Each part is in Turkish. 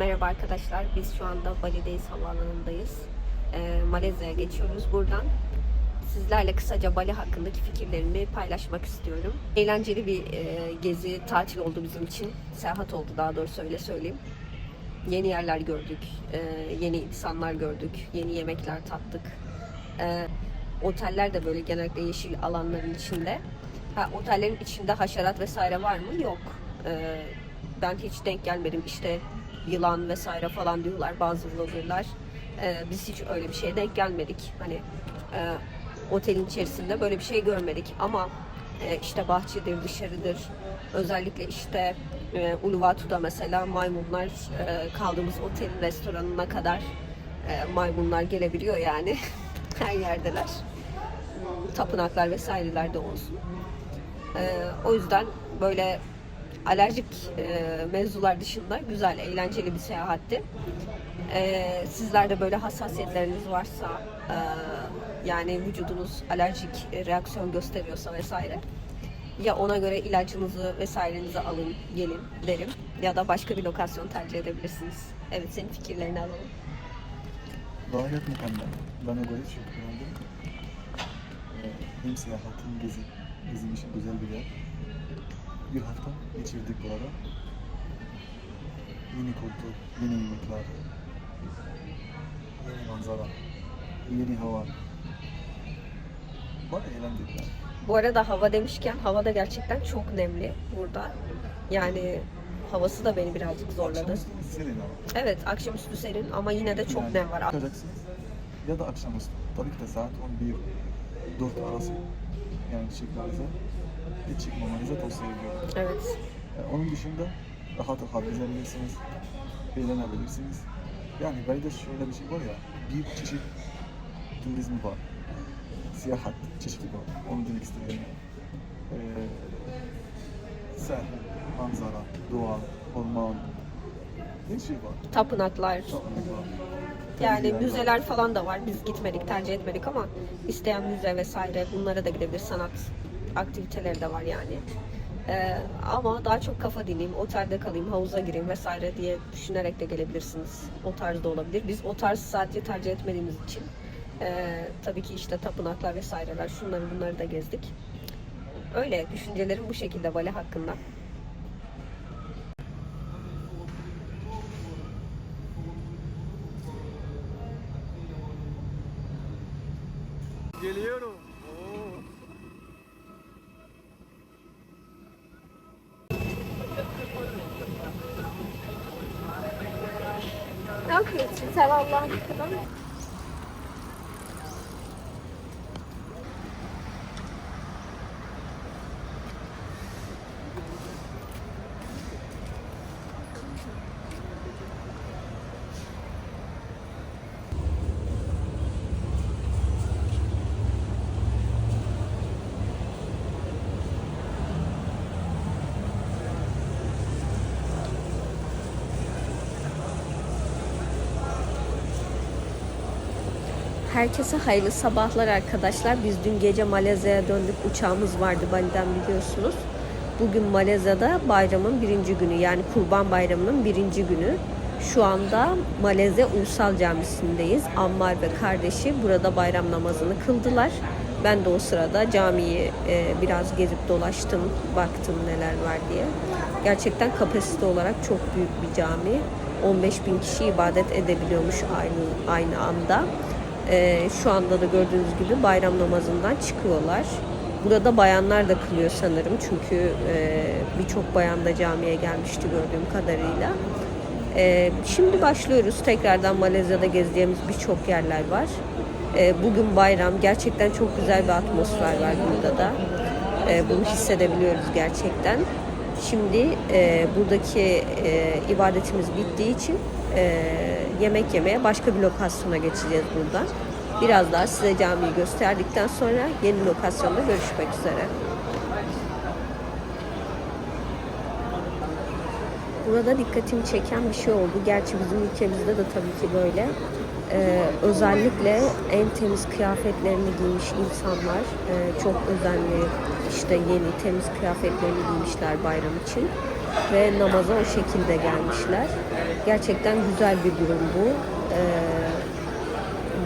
Merhaba arkadaşlar. Biz şu anda Bali'deyiz, havaalanındayız. Ee, Malezya'ya geçiyoruz buradan. Sizlerle kısaca Bali hakkındaki fikirlerimi paylaşmak istiyorum. Eğlenceli bir e, gezi, tatil oldu bizim için. Seyahat oldu daha doğrusu öyle söyleyeyim. Yeni yerler gördük, e, yeni insanlar gördük, yeni yemekler tattık. E, oteller de böyle genellikle yeşil alanların içinde. Ha, otellerin içinde haşerat vesaire var mı? Yok. E, ben hiç denk gelmedim. İşte yılan vesaire falan diyorlar bazı vloggerlar. E, biz hiç öyle bir şeye denk gelmedik. Hani e, otelin içerisinde böyle bir şey görmedik ama e, işte bahçedir, dışarıdır. Özellikle işte e, Uluwatu'da mesela maymunlar e, kaldığımız otelin restoranına kadar e, maymunlar gelebiliyor yani. Her yerdeler. Tapınaklar vesaireler de olsun. E, o yüzden böyle alerjik e, mevzular dışında güzel, eğlenceli bir seyahatti. E, sizler de böyle hassasiyetleriniz varsa e, yani vücudunuz alerjik reaksiyon gösteriyorsa vesaire ya ona göre ilacınızı vesairenizi alın gelin derim ya da başka bir lokasyon tercih edebilirsiniz. Evet senin fikirlerini alalım. Gayet mükemmel. Bana göre çok beğendim. Ee, hem seyahatin gezi, bizim için güzel bir yer. Bir hafta geçirdik burada. Yeni kültür, yeni yemekler, yeni manzara, yeni hava. Bana eğlendik yani. Bu arada hava demişken hava da gerçekten çok nemli burada. Yani havası da beni birazcık zorladı. Akşamüstü serin ama. Evet akşamüstü serin ama yine de çok Yani nem var. Çıkacaksınız ya da akşamüstü. Tabii ki de saat 11 4 arası. Yani çıkmanıza hiç çıkmamanıza tavsiye ediyorum. Evet. Yani onun dışında rahat rahat gezebilirsiniz, eğlenebilirsiniz. Yani Bali'de şöyle bir şey var ya, bir çeşit turizm var. Seyahat çeşidi var. Onu demek istedim. Ee, sahil, manzara, doğa, orman, her şey var. Tapınaklar, var. Yani müzeler falan da var. Biz gitmedik, tercih etmedik ama isteyen müze vesaire bunlara da gidebilir. Sanat aktiviteleri de var yani. Ee, ama daha çok kafa dinleyeyim, otelde kalayım, havuza gireyim vesaire diye düşünerek de gelebilirsiniz. O tarzda olabilir. Biz o tarz sadece tercih etmediğimiz için ee, tabii ki işte tapınaklar vesaireler şunları bunları da gezdik. Öyle düşüncelerim bu şekilde Bali hakkında. Geliyorum. Sen Allah'ın kadar? Herkese hayırlı sabahlar arkadaşlar. Biz dün gece Malezya'ya döndük. Uçağımız vardı Bali'den biliyorsunuz. Bugün Malezya'da bayramın birinci günü yani Kurban Bayramı'nın birinci günü. Şu anda Malezya Ulusal Camisi'ndeyiz. Ammar ve kardeşi burada bayram namazını kıldılar. Ben de o sırada camiyi e, biraz gezip dolaştım, baktım neler var diye. Gerçekten kapasite olarak çok büyük bir cami. 15 bin kişi ibadet edebiliyormuş aynı aynı anda. Ee, şu anda da gördüğünüz gibi bayram namazından çıkıyorlar. Burada bayanlar da kılıyor sanırım çünkü e, birçok bayan da camiye gelmişti gördüğüm kadarıyla. Ee, şimdi başlıyoruz. Tekrardan Malezya'da gezeceğimiz birçok yerler var. Ee, bugün bayram. Gerçekten çok güzel bir atmosfer var burada da. Bunu hissedebiliyoruz gerçekten. Şimdi e, buradaki e, ibadetimiz bittiği için e, yemek yemeye başka bir lokasyona geçeceğiz buradan. Biraz daha size camiyi gösterdikten sonra yeni lokasyonda görüşmek üzere. Burada dikkatimi çeken bir şey oldu. Gerçi bizim ülkemizde de tabii ki böyle. Ee, özellikle en temiz kıyafetlerini giymiş insanlar e, çok özenli işte yeni temiz kıyafetlerini giymişler bayram için ve namaza o şekilde gelmişler. Gerçekten güzel bir durum bu. Ee,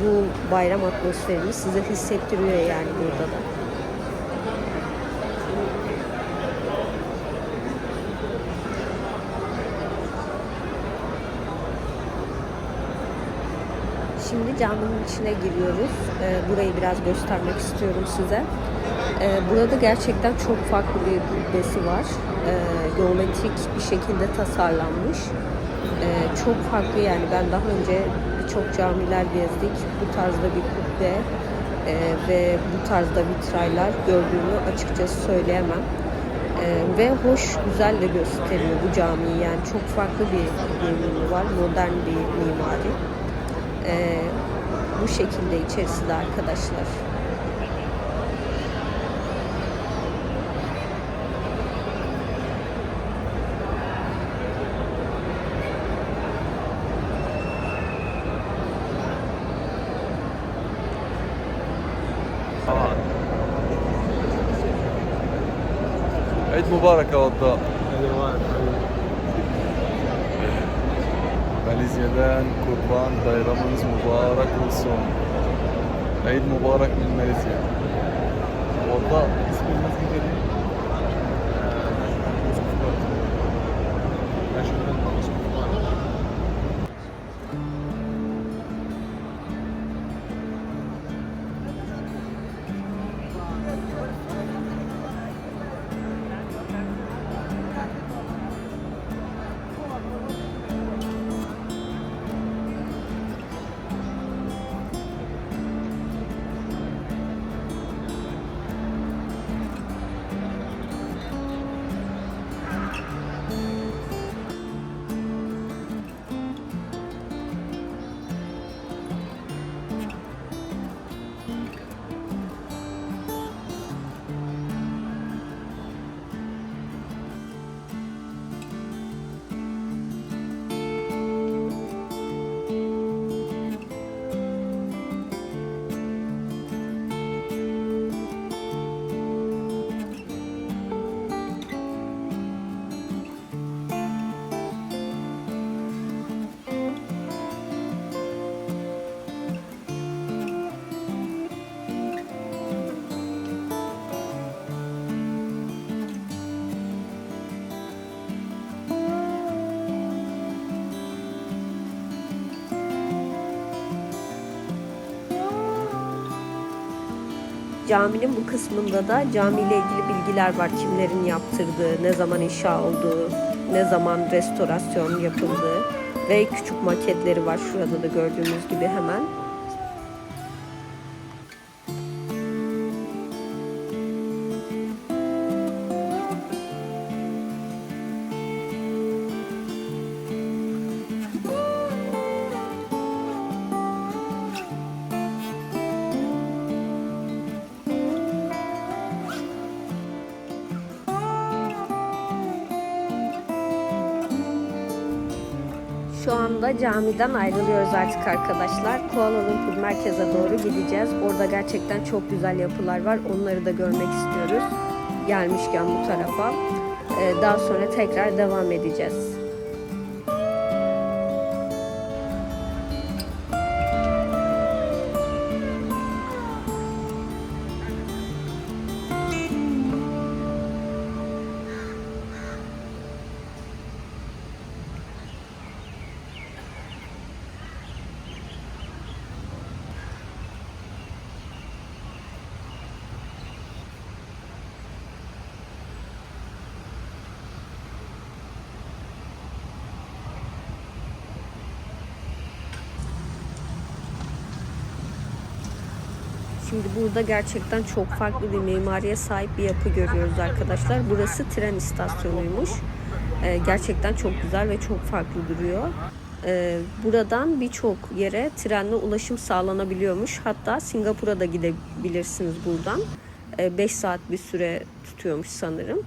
bu bayram atmosferini size hissettiriyor yani burada da. Şimdi caminin içine giriyoruz. Ee, burayı biraz göstermek istiyorum size. Ee, burada gerçekten çok farklı bir kubbesi var. Ee, geometrik bir şekilde tasarlanmış. Ee, çok farklı yani ben daha önce birçok camiler gezdik. Bu tarzda bir kubbe e, ve bu tarzda vitraylar gördüğümü açıkçası söyleyemem. Ee, ve hoş, güzel de gösteriyor bu camiyi. Yani çok farklı bir görünümü var. Modern bir mimari. Ee, bu şekilde içerisinde arkadaşlar. Eid mübarek avda. Malezya'dan kurban bayramınız mübarek olsun. Eid mübarek min Malezya. Orada isminiz neydi? Caminin bu kısmında da camiyle ilgili bilgiler var. Kimlerin yaptırdığı, ne zaman inşa olduğu, ne zaman restorasyon yapıldığı ve küçük maketleri var şurada da gördüğünüz gibi hemen. Camiden ayrılıyoruz artık arkadaşlar. Kuala Lumpur merkeze doğru gideceğiz. Orada gerçekten çok güzel yapılar var. Onları da görmek istiyoruz. Gelmişken bu tarafa. Ee, Daha sonra tekrar devam edeceğiz. Şimdi burada gerçekten çok farklı bir mimariye sahip bir yapı görüyoruz arkadaşlar. Burası tren istasyonuymuş. Ee, gerçekten çok güzel ve çok farklı duruyor. Ee, buradan birçok yere trenle ulaşım sağlanabiliyormuş. Hatta Singapur'a da gidebilirsiniz buradan. 5 saat bir süre tutuyormuş sanırım.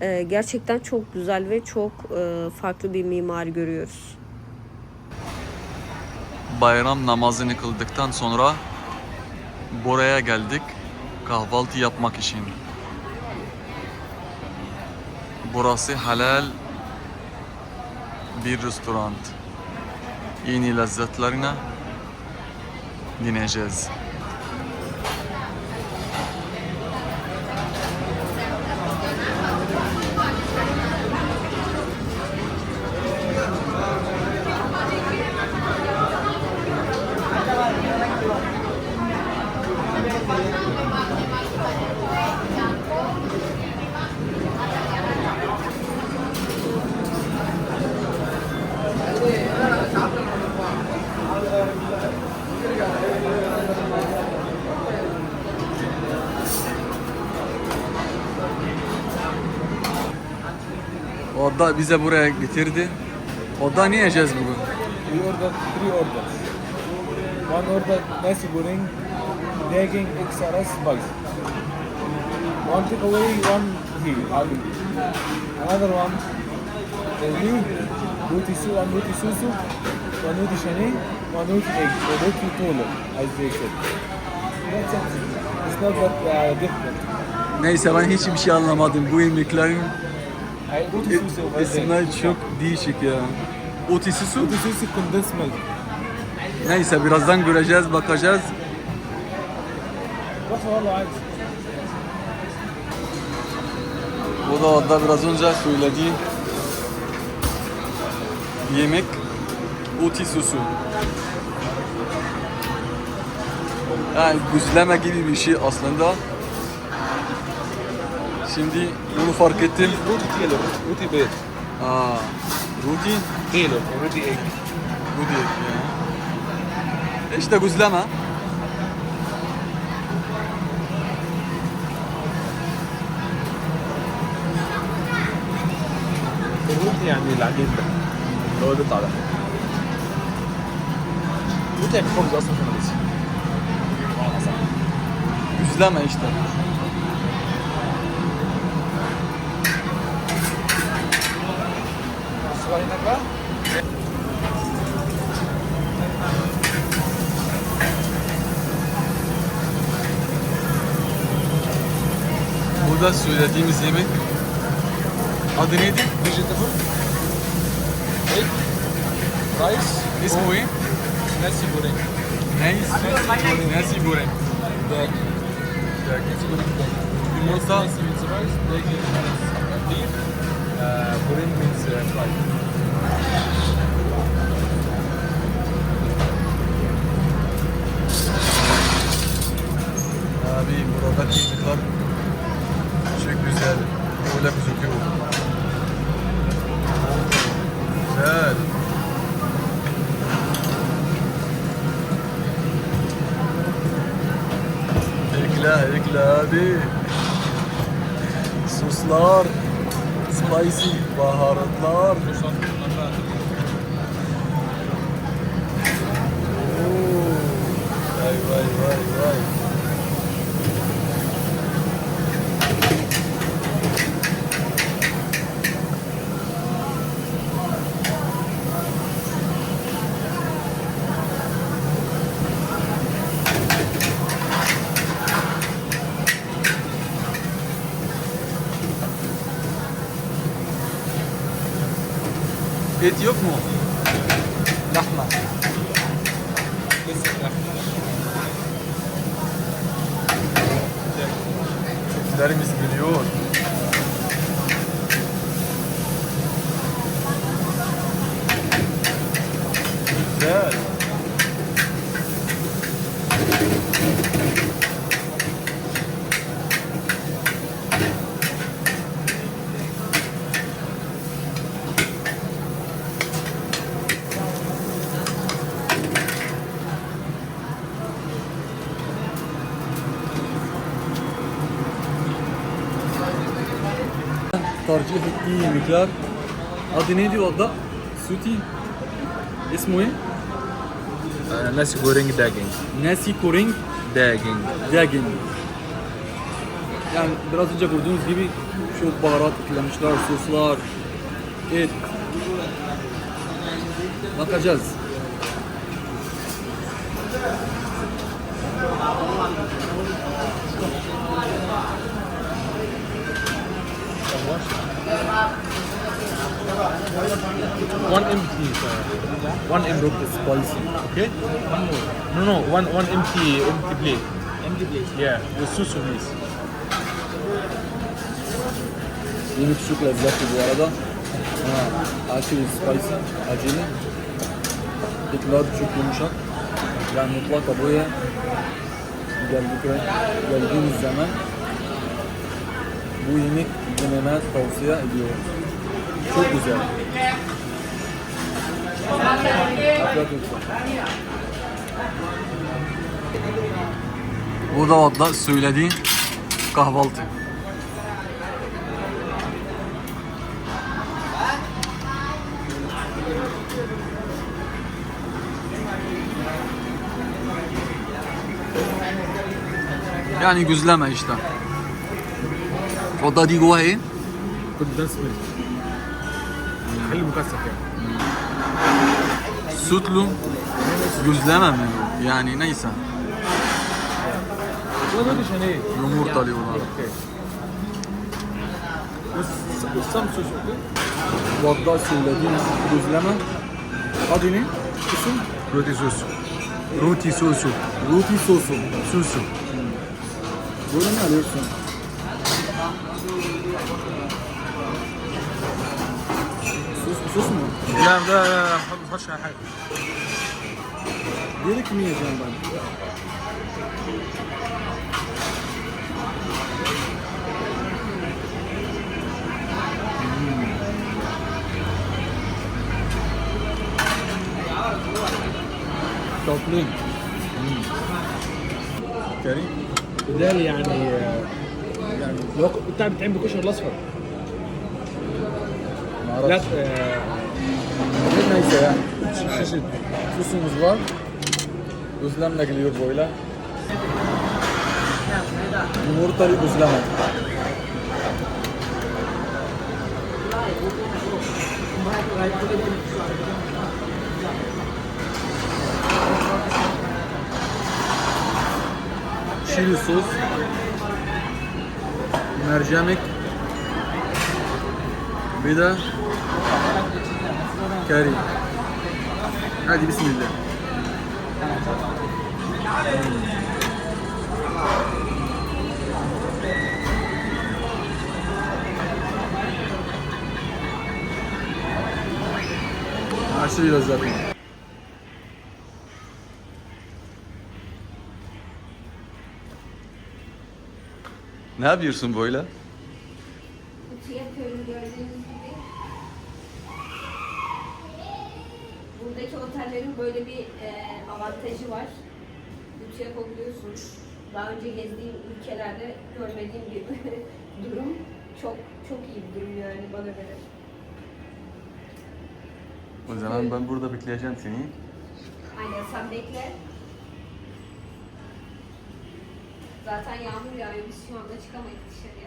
Ee, gerçekten çok güzel ve çok e, farklı bir mimari görüyoruz. bayram namazını kıldıktan sonra buraya geldik kahvaltı yapmak için. Burası halal bir restoran. yeni lezzetlerini deneyeceğiz. Da bize buraya getirdi. O da ne yiyeceğiz bugün? We ordered three orders. One order nasi goreng, daging, XRS, spice. One takeaway, one here, aloo. Another one, me, roti su, one roti susu, one roti shani, one roti egg, or roti tolo, as they said. That's it. It's not that uh, different. Neyse ben hiçbir şey anlamadım. Bu yemeklerin It's not e, çok değişik ya. Otisi su. Otisi su condensed. Neyse birazdan göreceğiz, bakacağız. Bu da orada biraz önce söylediği yemek oti sosu. Yani güzleme gibi bir şey aslında. Şimdi bunu fark ettim. Roti kilo, roti bed. Aa, roti, Kilo, roti egg. bu değil ya. İşte güzleme. الروتي يعني العجين ده اللي هو بيطلع ده روتي يعني خبز اصلا في ماليزيا بمعنى أصح. Güzleme işte. Burada söylediğimiz yemek. Adı neydi? vegetable. Egg. Rice. İsmi ne? nasi goreng. Neyiz? Nasi goreng. daging nasi goreng. Daging Yumurta. nasi means rice. Daging means beef. Uh, goreng means uh, fried Çiftçilerimiz geliyor. Güzel tercih ettiği yemekler. Adı neydi orada? Suti. İsmi ne? Ah, Nasi goreng daging. Nasi goreng daging. Daging. Yani biraz önce gördüğünüz gibi çok baharat eklemişler, soslar, et. Bakacağız. Yavaş. One empty, uh, one empty spicy. Okay. One more. No, no. One one empty empty plate. Empty plate. Yeah. With susu please. Yeni küçük lezzetli bu arada. Ha, aşırı spicy, acılı. Etler çok yumuşak. Yani mutlaka buraya geldik geldiğiniz zaman bu yemek denemeye tavsiye ediyorum. Çok güzel. Bu da da söylediğin kahvaltı. Yani güzleme işte. O da digo hey. Mukasap Sütlü gözlemem yani neyse. Yumurtalı olan. Ustam sözü. Vadda söylediğin gözleme. Adı ne? İsim? Roti sosu. Roti sosu. Roti sosu. Sosu. Bunu ne alıyorsun? شو اسمه؟ لا ده لا ما حصلش على حاجة. دي لك 100 جنب بعد توبلين كريم ده يعني آه، يعني لو بتاع بتعمل بالكشري الأصفر. Araç. Ee... Neyse ya. Çeşit çeşit susumuz var. Özlemle geliyor böyle. Yumurtalı özleme. Çili sos, mercimek bir de Kari. Hadi bismillah. Aşırı lezzetli. Ne yapıyorsun böyle? Yapıyorum gördüğünüz gibi. Buradaki otellerin böyle bir e, avantajı var. Kutu yapabiliyorsun. Daha önce gezdiğim ülkelerde görmediğim bir durum. Çok çok iyi bir durum yani bana göre. O zaman ben burada bekleyeceğim seni. Aynen sen bekle. Zaten yağmur yağıyor biz şu anda çıkamayız dışarıya.